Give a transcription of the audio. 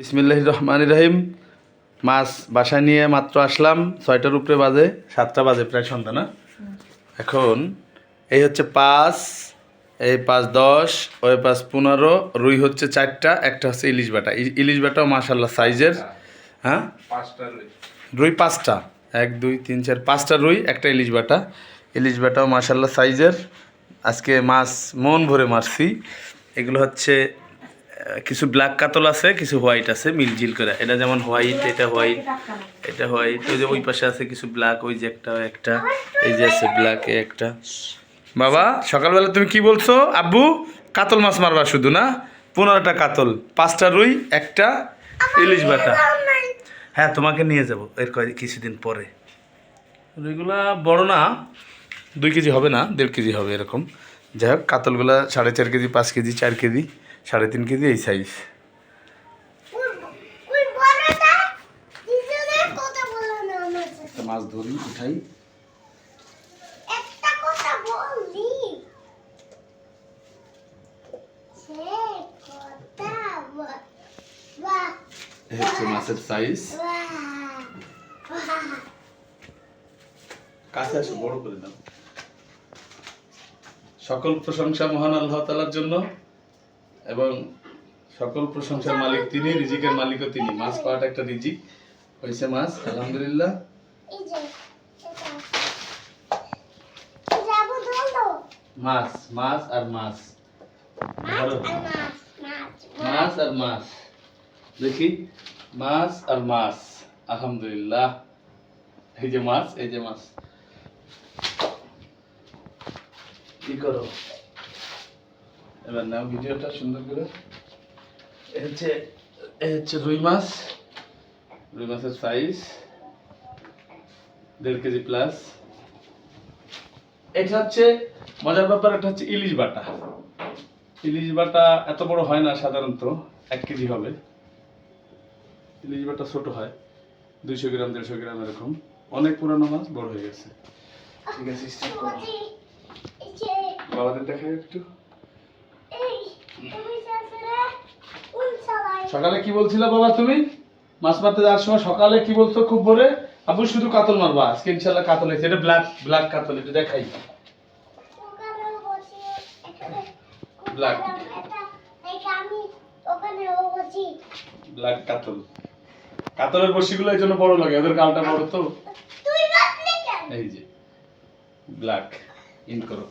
বিসমিল্লাহ রহমান রহিম। মাছ বাসায় নিয়ে মাত্র আসলাম ছয়টার উপরে বাজে সাতটা বাজে প্রায় সন্ধ্যা না? এখন এই হচ্ছে পাঁচ এই পাঁচ দশ ওই পাঁচ পনেরো রুই হচ্ছে চারটা একটা হচ্ছে ইলিশ বাটা। ইলিশ বাটাও মাশাল্লাহ সাইজের হ্যাঁ? পাঁচটা রুই। পাঁচটা। এক দুই তিন চার পাঁচটা রুই একটা ইলিশ বাটা। ইলিশ বাটাও মাশাল্লাহ সাইজের। আজকে মাছ মন ভরে মারছি। এগুলো হচ্ছে কিছু ব্ল্যাক কাতল আছে, কিছু হোয়াইট আছে, মিলজিল করে। এটা যেমন হোয়াইট এটা হোয়াইট এটা হোয়াইট ওই যে ওই পাশে আছে কিছু ব্ল্যাক ওই যে একটা একটা, এই যে আছে ব্ল্যাক একটা। বাবা, সকালবেলা তুমি কি বলছো? আব্বু, কাতল মাছ মারবা শুধু না? পনেরোটা কাতল, পাঁচটা রুই, একটা ইলিশ বাটা হ্যাঁ তোমাকে নিয়ে যাব এর কয়েক কিছুদিন পরে। এগুলা বড় না, দুই কেজি হবে না, দেড় কেজি হবে এরকম। যাই হোক, কাতলগুলা সাড়ে চার কেজি, পাঁচ কেজি, চার কেজি। সাড়ে তিন কেজি এই সাইজ মাছ ধরি উঠাই। হচ্ছে মাছের সাইজ কাছে আসো বড় করে দাও। সকল প্রশংসা মহান আল্লাহ তালার জন্য। এবং সকল প্রশংসার মালিক তিনি রিজিকের মালিকও তিনি। মাছ পাওয়াটা একটা রিজিক। হয়েছে মাছ আলহামদুলিল্লাহ। মাছ মাছ আর মাছ মাছ আর মাছ। দেখি মাছ আর মাছ। আলহামদুলিল্লাহ। এই যে মাছ এই যে মাছ। কি করো? এবার নাও ভিডিওটা সুন্দর করে। হচ্ছে হচ্ছে রুই মাছ। রুই মাছের সাইজ দেড় কেজি প্লাস এটা হচ্ছে মজার ব্যাপার এটা হচ্ছে ইলিশ বাটা। ইলিশ বাটা এত বড় হয় না সাধারণত এক কেজি হবে। ইলিশ বাটা ছোট হয় দুইশো গ্রাম দেড়শো গ্রাম এরকম। অনেক পুরানো মাছ বড় হয়ে গেছে। ঠিক আছে বাবাদের দেখাই একটু এই তুমি শাশুড়া কোন চালাই সকালে কি বলছিলা বাবা তুমি? মাছ মারতে যাওয়ার সময় সকালে কি বলছো খুব ভোরে? আবু শুধু কাতল মারবা আজকে ইনশাল্লাহ কাতল হয়েছে। এটা ব্ল্যাক ব্ল্যাক কাতল এটা দেখাই। বসি ব্ল্যাক। কাতল। কাতলের বসিগুলো এই জন্য বড় লাগে ওদের গালটা বড় তো। এই যে ব্ল্যাক ইন করো।